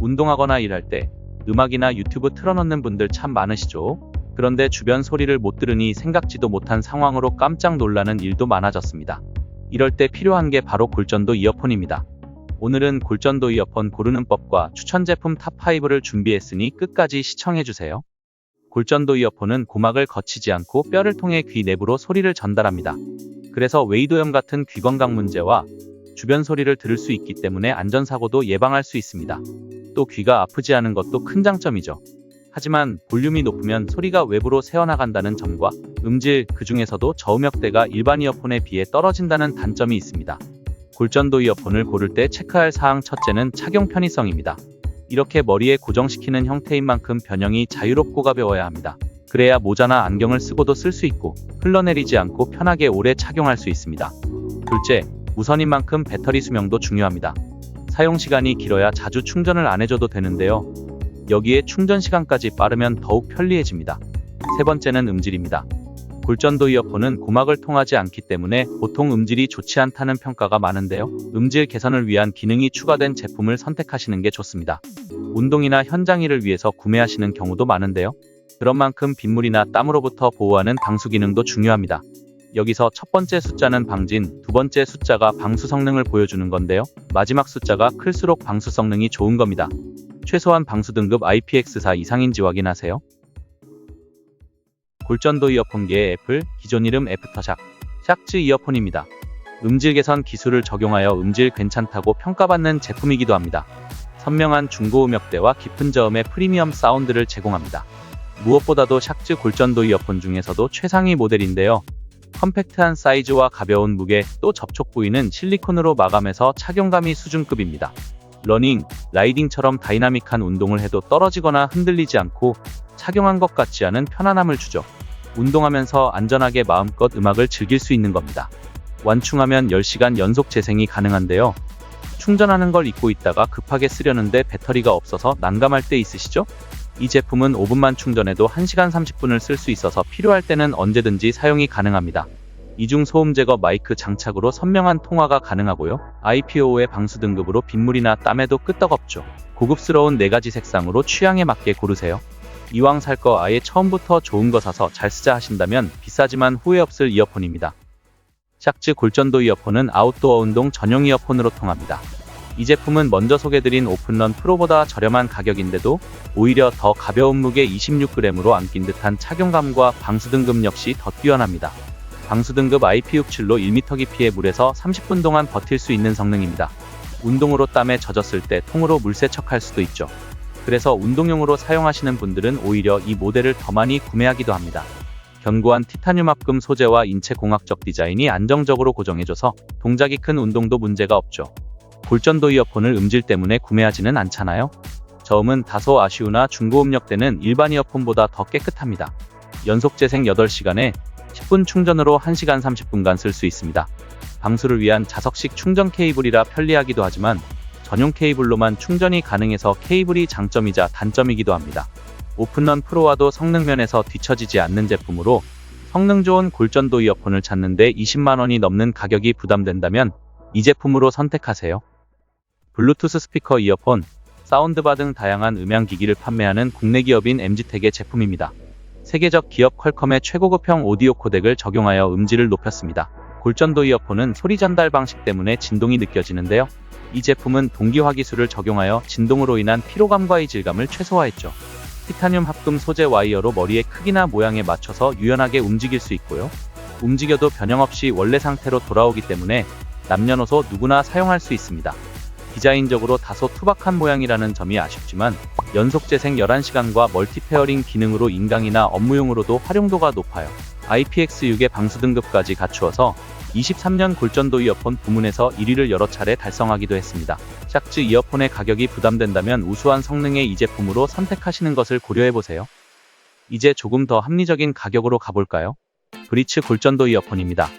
운동하거나 일할 때 음악이나 유튜브 틀어놓는 분들 참 많으시죠? 그런데 주변 소리를 못 들으니 생각지도 못한 상황으로 깜짝 놀라는 일도 많아졌습니다. 이럴 때 필요한 게 바로 골전도 이어폰입니다. 오늘은 골전도 이어폰 고르는 법과 추천 제품 탑5를 준비했으니 끝까지 시청해주세요. 골전도 이어폰은 고막을 거치지 않고 뼈를 통해 귀 내부로 소리를 전달합니다. 그래서 웨이도염 같은 귀 건강 문제와 주변 소리를 들을 수 있기 때문에 안전사고도 예방할 수 있습니다. 또 귀가 아프지 않은 것도 큰 장점이죠. 하지만 볼륨이 높으면 소리가 외부로 새어나간다는 점과 음질, 그 중에서도 저음역대가 일반 이어폰에 비해 떨어진다는 단점이 있습니다. 골전도 이어폰을 고를 때 체크할 사항 첫째는 착용 편의성입니다. 이렇게 머리에 고정시키는 형태인 만큼 변형이 자유롭고 가벼워야 합니다. 그래야 모자나 안경을 쓰고도 쓸 수 있고 흘러내리지 않고 편하게 오래 착용할 수 있습니다. 둘째, 무선인 만큼 배터리 수명도 중요합니다. 사용 시간이 길어야 자주 충전을 안 해줘도 되는데요. 여기에 충전 시간까지 빠르면 더욱 편리해집니다. 세 번째는 음질입니다. 골전도 이어폰은 고막을 통하지 않기 때문에 보통 음질이 좋지 않다는 평가가 많은데요. 음질 개선을 위한 기능이 추가된 제품을 선택하시는 게 좋습니다. 운동이나 현장 일을 위해서 구매하시는 경우도 많은데요. 그런 만큼 빗물이나 땀으로부터 보호하는 방수 기능도 중요합니다. 여기서 첫 번째 숫자는 방진, 두 번째 숫자가 방수 성능을 보여주는 건데요. 마지막 숫자가 클수록 방수 성능이 좋은 겁니다. 최소한 방수 등급 IPX4 이상인지 확인하세요. 골전도 이어폰계의 애플, 기존 이름 애프터샥, 샥즈 이어폰입니다. 음질 개선 기술을 적용하여 음질 괜찮다고 평가받는 제품이기도 합니다. 선명한 중고음역대와 깊은 저음의 프리미엄 사운드를 제공합니다. 무엇보다도 샥즈 골전도 이어폰 중에서도 최상위 모델인데요. 컴팩트한 사이즈와 가벼운 무게, 또 접촉 부위는 실리콘으로 마감해서 착용감이 수준급입니다. 러닝, 라이딩처럼 다이나믹한 운동을 해도 떨어지거나 흔들리지 않고 착용한 것 같지 않은 편안함을 주죠. 운동하면서 안전하게 마음껏 음악을 즐길 수 있는 겁니다. 완충하면 10시간 연속 재생이 가능한데요. 충전하는 걸 잊고 있다가 급하게 쓰려는데 배터리가 없어서 난감할 때 있으시죠? 이 제품은 5분만 충전해도 1시간 30분을 쓸 수 있어서 필요할 때는 언제든지 사용이 가능합니다. 이중 소음 제거 마이크 장착으로 선명한 통화가 가능하고요. IPO5의 방수 등급으로 빗물이나 땀에도 끄떡없죠. 고급스러운 4가지 색상으로 취향에 맞게 고르세요. 이왕 살 거 아예 처음부터 좋은 거 사서 잘 쓰자 하신다면 비싸지만 후회 없을 이어폰입니다. 샥즈 골전도 이어폰은 아웃도어 운동 전용 이어폰으로 통합니다. 이 제품은 먼저 소개드린 오픈런 프로보다 저렴한 가격인데도 오히려 더 가벼운 무게 26g으로 안긴 듯한 착용감과 방수 등급 역시 더 뛰어납니다. 방수 등급 IP67로 1m 깊이의 물에서 30분 동안 버틸 수 있는 성능입니다. 운동으로 땀에 젖었을 때 통으로 물 세척할 수도 있죠. 그래서 운동용으로 사용하시는 분들은 오히려 이 모델을 더 많이 구매하기도 합니다. 견고한 티타늄 합금 소재와 인체 공학적 디자인이 안정적으로 고정해줘서 동작이 큰 운동도 문제가 없죠. 골전도 이어폰을 음질 때문에 구매하지는 않잖아요. 저음은 다소 아쉬우나 중고음역대는 일반 이어폰보다 더 깨끗합니다. 연속 재생 8시간에 10분 충전으로 1시간 30분간 쓸 수 있습니다. 방수를 위한 자석식 충전 케이블이라 편리하기도 하지만 전용 케이블로만 충전이 가능해서 케이블이 장점이자 단점이기도 합니다. 오픈런 프로와도 성능 면에서 뒤처지지 않는 제품으로 성능 좋은 골전도 이어폰을 찾는데 20만원이 넘는 가격이 부담된다면 이 제품으로 선택하세요. 블루투스 스피커 이어폰, 사운드바 등 다양한 음향기기를 판매하는 국내 기업인 MG텍의 제품입니다. 세계적 기업 퀄컴의 최고급형 오디오 코덱을 적용하여 음질을 높였습니다. 골전도 이어폰은 소리 전달 방식 때문에 진동이 느껴지는데요. 이 제품은 동기화 기술을 적용하여 진동으로 인한 피로감과 이질감을 최소화했죠. 티타늄 합금 소재 와이어로 머리의 크기나 모양에 맞춰서 유연하게 움직일 수 있고요. 움직여도 변형 없이 원래 상태로 돌아오기 때문에 남녀노소 누구나 사용할 수 있습니다. 디자인적으로 다소 투박한 모양이라는 점이 아쉽지만 연속 재생 11시간과 멀티 페어링 기능으로 인강이나 업무용으로도 활용도가 높아요. IPX6의 방수 등급까지 갖추어서 23년 골전도 이어폰 부문에서 1위를 여러 차례 달성하기도 했습니다. 샥즈 이어폰의 가격이 부담된다면 우수한 성능의 이 제품으로 선택하시는 것을 고려해보세요. 이제 조금 더 합리적인 가격으로 가볼까요? 브리츠 골전도 이어폰입니다.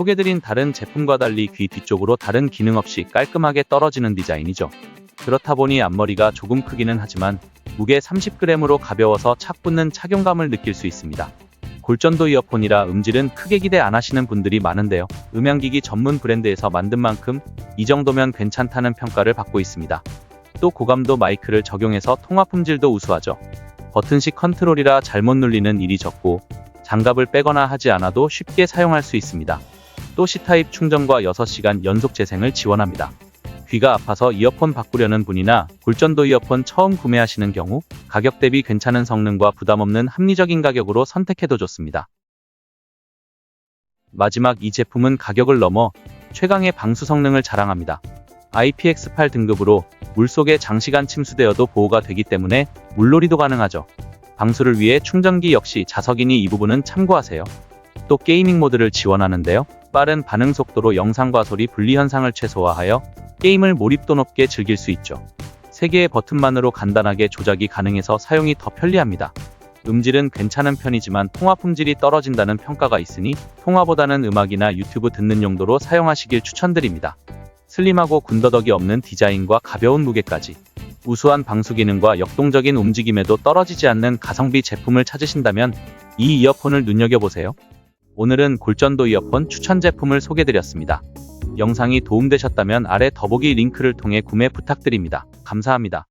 소개드린 다른 제품과 달리 귀 뒤쪽으로 다른 기능 없이 깔끔하게 떨어지는 디자인이죠. 그렇다 보니 앞머리가 조금 크기는 하지만 무게 30g으로 가벼워서 착 붙는 착용감을 느낄 수 있습니다. 골전도 이어폰이라 음질은 크게 기대 안 하시는 분들이 많은데요. 음향기기 전문 브랜드에서 만든 만큼 이 정도면 괜찮다는 평가를 받고 있습니다. 또 고감도 마이크를 적용해서 통화 품질도 우수하죠. 버튼식 컨트롤이라 잘못 눌리는 일이 적고 장갑을 빼거나 하지 않아도 쉽게 사용할 수 있습니다. 또 C타입 충전과 6시간 연속 재생을 지원합니다. 귀가 아파서 이어폰 바꾸려는 분이나 골전도 이어폰 처음 구매하시는 경우 가격 대비 괜찮은 성능과 부담 없는 합리적인 가격으로 선택해도 좋습니다. 마지막 이 제품은 가격을 넘어 최강의 방수 성능을 자랑합니다. IPX8 등급으로 물속에 장시간 침수되어도 보호가 되기 때문에 물놀이도 가능하죠. 방수를 위해 충전기 역시 자석이니 이 부분은 참고하세요. 또 게이밍 모드를 지원하는데요. 빠른 반응 속도로 영상과 소리 분리 현상을 최소화하여 게임을 몰입도 높게 즐길 수 있죠. 3개의 버튼만으로 간단하게 조작이 가능해서 사용이 더 편리합니다. 음질은 괜찮은 편이지만 통화 품질이 떨어진다는 평가가 있으니 통화보다는 음악이나 유튜브 듣는 용도로 사용하시길 추천드립니다. 슬림하고 군더더기 없는 디자인과 가벼운 무게까지 우수한 방수 기능과 역동적인 움직임에도 떨어지지 않는 가성비 제품을 찾으신다면 이 이어폰을 눈여겨보세요. 오늘은 골전도 이어폰 추천 제품을 소개드렸습니다. 영상이 도움되셨다면 아래 더보기 링크를 통해 구매 부탁드립니다. 감사합니다.